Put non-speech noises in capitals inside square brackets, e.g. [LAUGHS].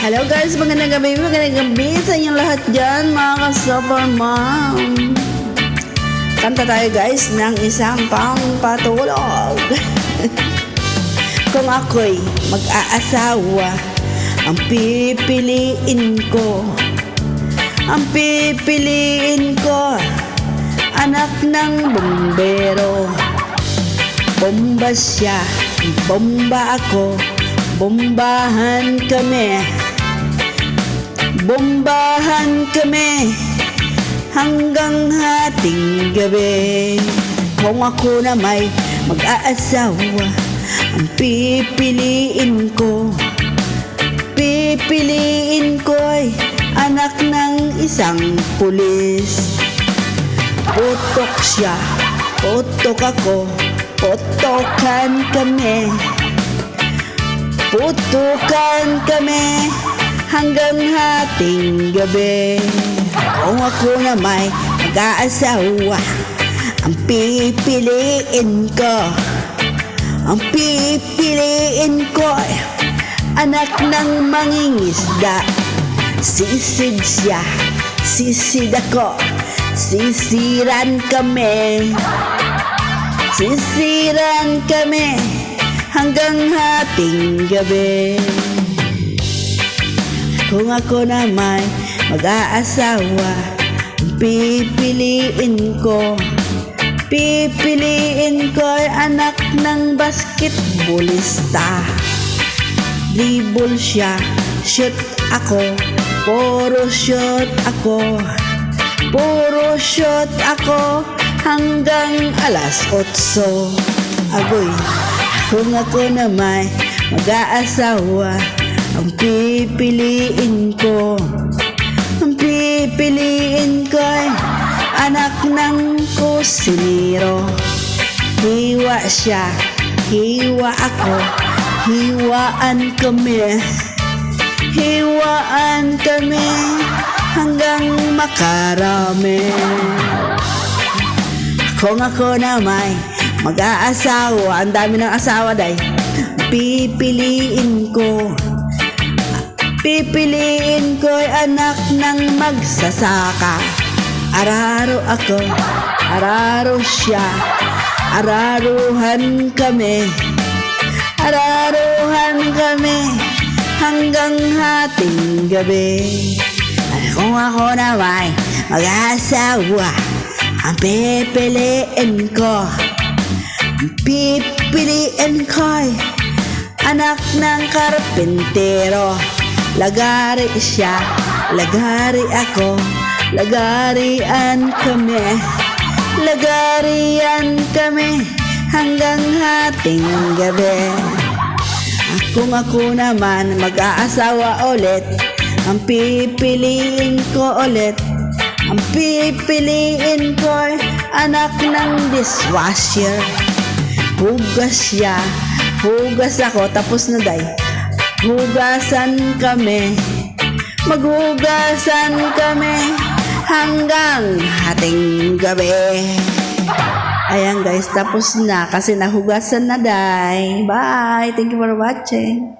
Hello guys, magandang gabi, magandang gabi sa inyong lahat dyan, mga ka-super mom. Kanta tayo guys ng isang pangpatulog. [LAUGHS] Kung ako'y mag-aasawa, ang pipiliin ko, ang pipiliin ko, anak ng bumbero. Bomba siya, bomba ako, bombahan kami. Bombahan kami hanggang hating gabi. Kung ako na may mag-aasawa, ang pipiliin ko, pipiliin ko ay anak ng isang pulis. Putok siya, putok ako, putokan kami. Putukan kami hanggang hating gabi. Kung ako na may mag-aasawa, ang pipiliin ko, ang pipiliin ko, anak ng mangingisda. Sisid siya, sisid ako, sisiran kami. Sisiran kami hanggang hating gabi. Kung ako na may mag-aasawa, pipiliin ko, pipiliin ko ay anak ng basketballista. Dribble siya, shoot ako, puro shoot ako, puro shoot ako hanggang alas 8. Agoy, kung ako na may mag-aasawa, ang pipiliin ko, ang pipiliin ko ay anak ng kusinero. Hiwa siya, hiwa ako, hiwaan kami. Hiwaan kami hanggang makarami. Kung ako na may mag-aasawa, ang dami ng asawa day, pipiliin ko. Pipiliin ko ay anak ng magsasaka. Araro ako, araro siya, araruhan kami. Araruhan kami hanggang hating gabi. At kung ako na may mag-asawa, ang pipiliin ko, ang pipiliin ko ay anak ng karpentero. Lagari siya, lagari ako, lagarian kami. Lagarian kami hanggang hating gabi. Kung ako naman mag-aasawa ulit, ang pipiliin ko ulit, ang pipiliin ko ay anak ng dishwasher. Hugas siya, hugas ako, tapos na day. Hugasan kami, maghugasan kami hanggang hating gabi. Ayan guys, tapos na kasi nahugasan na day. Bye! Thank you for watching.